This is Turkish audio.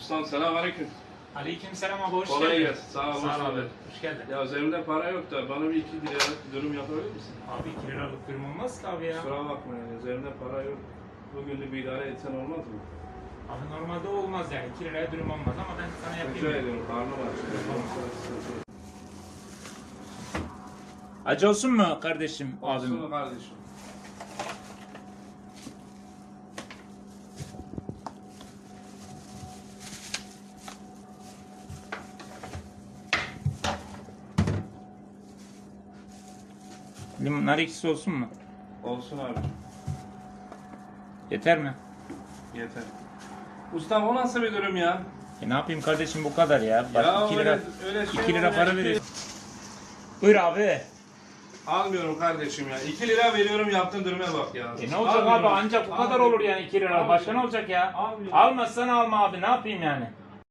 Ustam selam aleyküm. Aleyküm selam abi hoş Kolay geldin. gelsin. Sağ ol, hoş Sağ ol abi. bulduk. Hoş geldin. Ya üzerimde para yok da bana bir iki lira dürüm yapabilir misin? Abi 2 liralık durum olmaz ki abi ya. Kusura bakma yani üzerimde para yok. Bugünlük bir idare etsen olmaz mı? Abi normalde olmaz yani 2 liraya dürüm olmaz ama ben sana Rica yapayım. ediyorum karnım aç. Acı olsun mu kardeşim abim? Olsun kardeşim. Limon, nar ekşisi olsun mu? Olsun abi. Yeter mi? Yeter. Ustam o nasıl bir dürüm ya? E ne yapayım kardeşim bu kadar ya. Bak ya 2 öyle, lira, öyle şey 2 lira para veriyorsun. Buyur abi. Almıyorum kardeşim ya. 2 lira veriyorum yaptığın dürüme bak ya. E ne olacak Almıyorum. abi ancak bu kadar Almıyorum. olur yani 2 lira. Başka ne olacak ya? Almıyorum. Almazsan alma abi ne yapayım yani?